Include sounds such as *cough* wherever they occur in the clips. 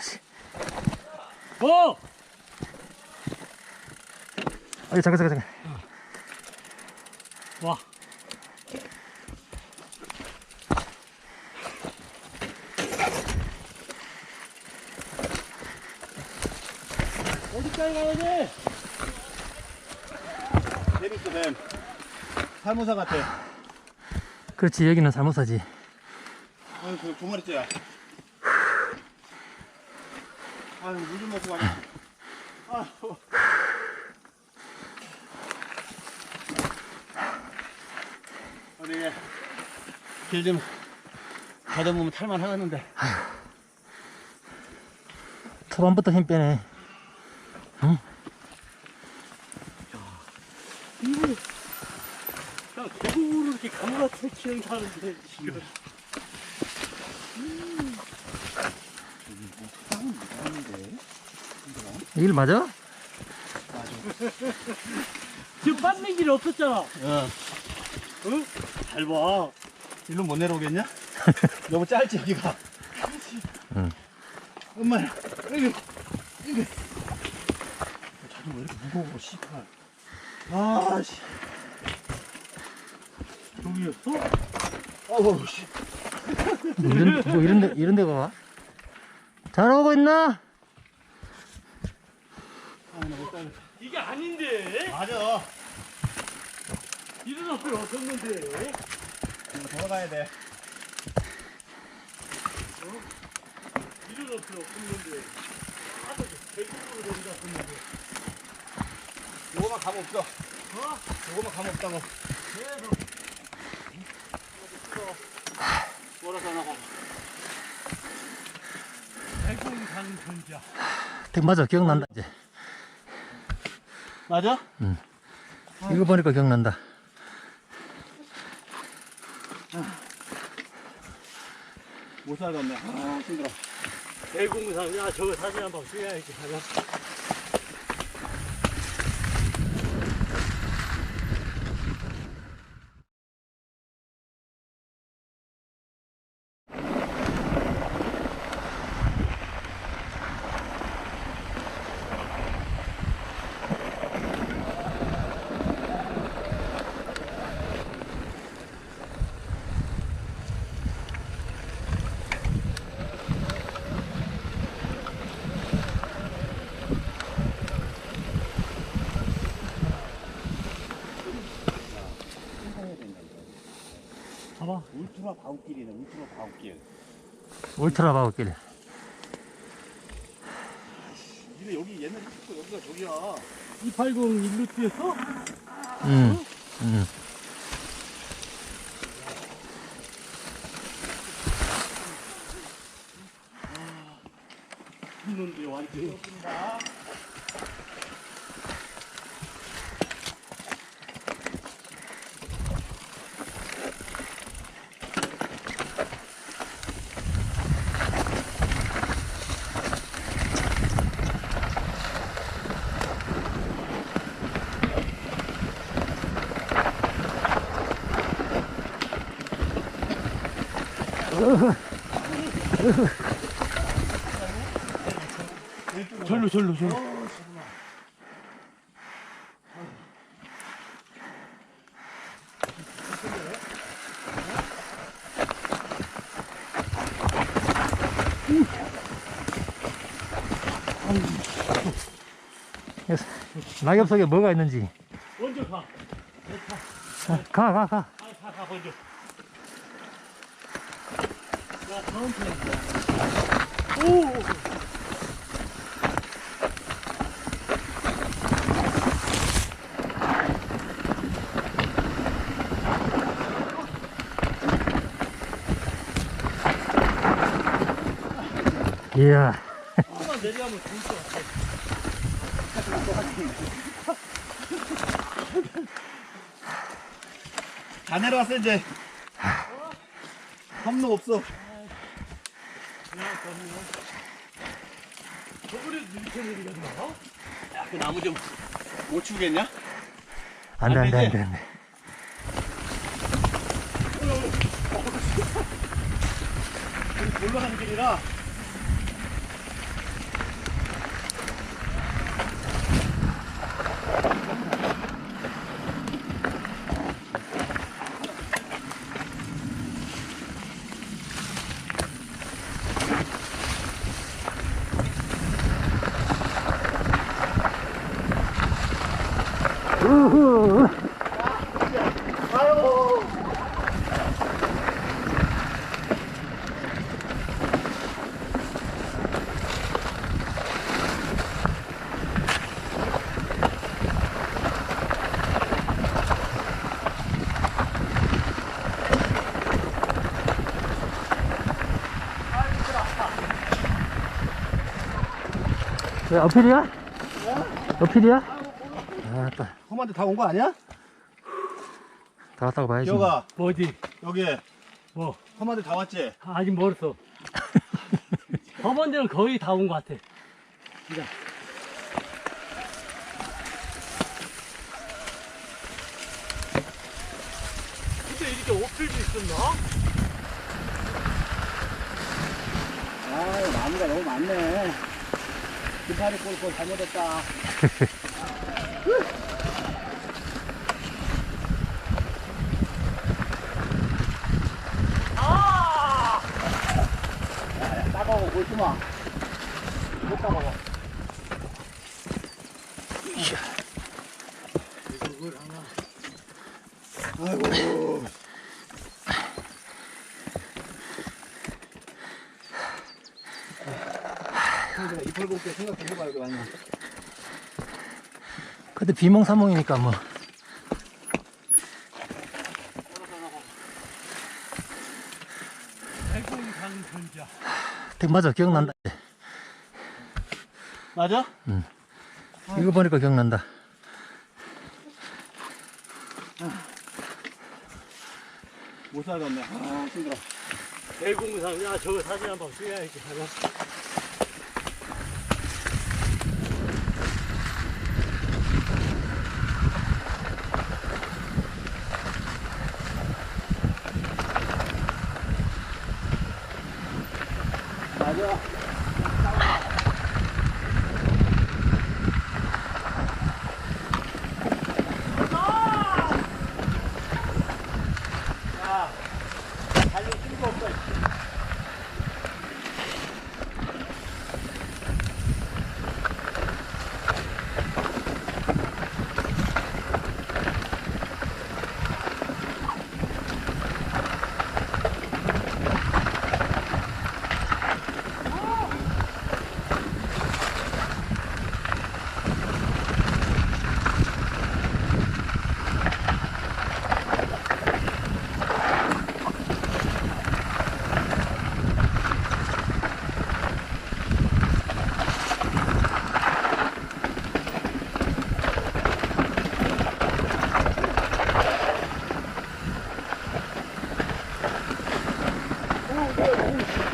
씨. 어! 아, 잠깐, 잠깐, 잠깐. 와. 어디까지 가야 돼? 재밌어, 뱀. 살모사 같아. 그렇지, 여기는 살모사지. 아유, 그 두 마리째야. 아유, 물좀 먹고. 아유. 어디, 길좀 가다보면 탈만 하겠는데. 초반부터 힘 빼네. 그냥 거꾸로 이렇게 감같이 키는 사는데 지금. 일 맞아? 지금 빠지는 길이 없었잖아. 어, 응? 잘 봐. 일로 못 내려오겠냐? *laughs* 너무 짧지, 여기가. 응. 엄마야, 여기, 여기. 자기 왜 이렇게 무거워, 씨발. 아, 씨. 여기였어? 어우, 씨. 뭐 이런, 뭐 이런 데, 이런 데가 와? 잘 오고 있나? 이게 아닌데? 맞아. 이런 앞에 없었는데? 이거 돌아가야 돼. 이런 앞에 없었는데? 아까 대구로 여기다 왔는데? 요거만 가면 없어. 어? 요거만 가면 없다고. 계속. 뭐라고 하나 대공산 전자. 딱 맞아, 기억난다, 이제. 맞아? 이거 보니까 기억난다. 못 살겠네. 아, 힘들어. 대공산, 야, 저거 사진 한번 찍어야지. 봐봐. 울트라 바우길이네, 울트라 바우길. 울트라 바우길. 니네 여기 옛날에 찍고 여기가 저기야. 280 일루트에서? 응, 응. 있는데, 완전. 절로, 절로, 절로. 낙엽 속에 뭐가 있는지. 먼저 가. 가, 가, 가. 가, 가, 가, 먼저. 야, 천천히. 오! 이야. 조금만 내려가면 좋을 것 같아. 다 내려왔어, 이제. 함로 없어. 저번에 이렇게 내리겠나? 야, 그 나무 좀 못 치우겠냐? 안 돼, 안 돼, 안 되지? 돼, 안 돼. 올라가는 길이라. 왜 어필이야? 어필이야? 아, 또, 험한데 다온 거 아니야? 다 왔다고 봐야지. 기어가 뭐지? 여기 뭐 험한데 다 왔지? 아직 멀었어. *laughs* 저번 데는 거의 다 온 것 같아. 진짜. 근데 이렇게 오필도 있었나? 아유 나무가 너무 많네 기파리 꼴꼴 잘못했다 *laughs* 야, 따가워 보지 마. 못 따가워. 아이고. 볼때 생각 좀 해봐야 돼 아니야. 근데 비몽사몽이니까 뭐. 대- 맞아, 기억난다. 맞아? 이거 보니까 기억난다. 못 살았네. 아 힘들어. 대공상, 야, 저거 사진 한 번 찍어야지. 하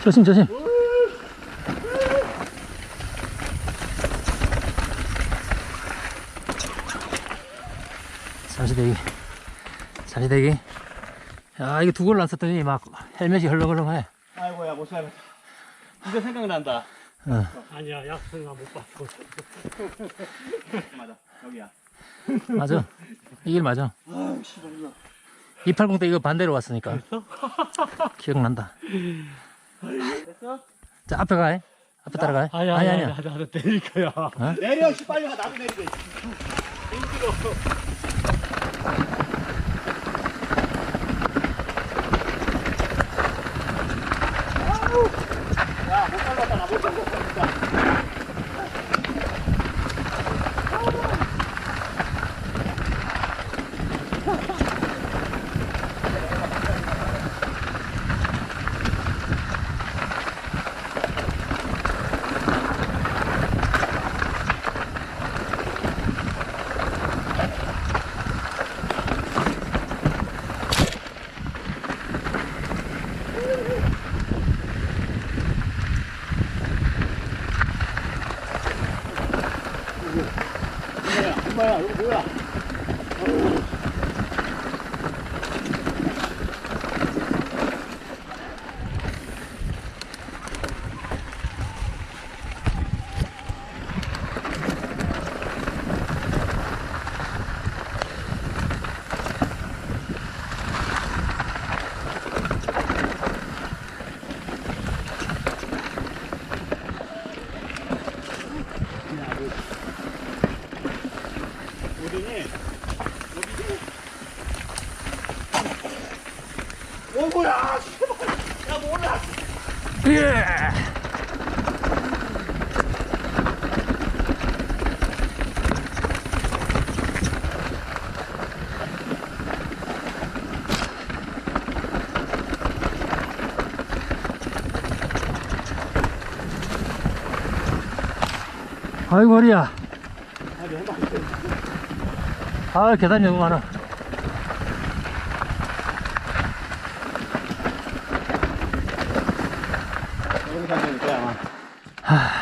조심, 조심. 잠시 대기. 잠시 대기. 야, 이거 두 걸로 안 썼더니 막 헬멧이 헐렁헐렁해. 아이고야 못 살았다. 이제 생각난다. 어. 아니야, 약속나 못 봤어. 맞아. 여기야. 맞아. 이 길 맞아. 아유 씨발 이거. 280때 이거 반대로 왔으니까. 기억난다. 됐어? 자, 앞에 가. 앞에 따라가. 아니, 아니야. 아니야. 나도 때릴 거야. 내려 씨 빨리 가 나도 내리게. 야못 살았다 나못 살았다 진짜. 엄마야 엄마야 이거 뭐야? 우리는 예. 아이고 허리야. 아 계단이 너무 많아 여기서 하면 거야 아마. 하,